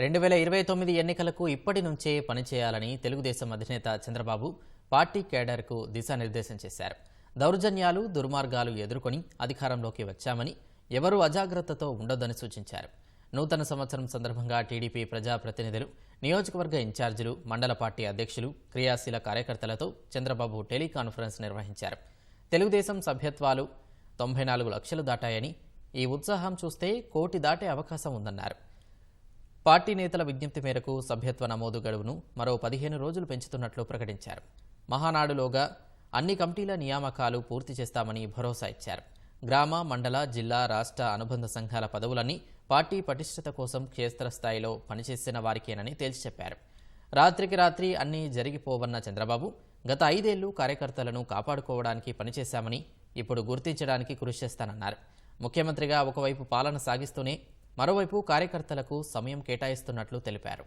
రెండు వేల ఇరవై తొమ్మిది ఎన్నికలకు ఇప్పటి నుంచే పనిచేయాలని తెలుగుదేశం అధినేత చంద్రబాబు పార్టీ కేడర్కు దిశానిర్దేశం చేశారు. దౌర్జన్యాలు దుర్మార్గాలు ఎదుర్కొని అధికారంలోకి వచ్చామని ఎవరూ అజాగ్రత్తతో ఉండొద్దని సూచించారు. నూతన సంవత్సరం సందర్భంగా టీడీపీ ప్రజాప్రతినిధులు నియోజకవర్గ ఇన్ఛార్జీలు మండల పార్టీ అధ్యక్షులు క్రియాశీల కార్యకర్తలతో చంద్రబాబు టెలికాన్ఫరెన్స్ నిర్వహించారు. తెలుగుదేశం సభ్యత్వాలు తొంభై నాలుగు లక్షలు దాటాయని ఈ ఉత్సాహం చూస్తే కోటి దాటే అవకాశం ఉందన్నారు. పార్టీ నేతల విజ్ఞప్తి మేరకు సభ్యత్వ నమోదు గడువును మరో పదిహేను రోజులు పెంచుతున్నట్లు ప్రకటించారు. మహానాడులోగా అన్ని కమిటీల నియామకాలు పూర్తి చేస్తామని భరోసా ఇచ్చారు. గ్రామ మండల జిల్లా రాష్ట్ర అనుబంధ సంఘాల పదవులన్నీ పార్టీ పటిష్టత కోసం క్షేత్రస్థాయిలో పనిచేసిన వారికేనని తేల్చి చెప్పారు రాత్రికి రాత్రి అన్నీ జరిగిపోవన్న చంద్రబాబు గత ఐదేళ్ళు కార్యకర్తలను కాపాడుకోవడానికి పనిచేశామని ఇప్పుడు గుర్తించడానికి కృషి చేస్తానన్నారు. ముఖ్యమంత్రిగా ఒకవైపు పాలన సాగిస్తూనే మరోవైపు కార్యకర్తలకు సమయం కేటాయిస్తున్నట్లు తెలిపారు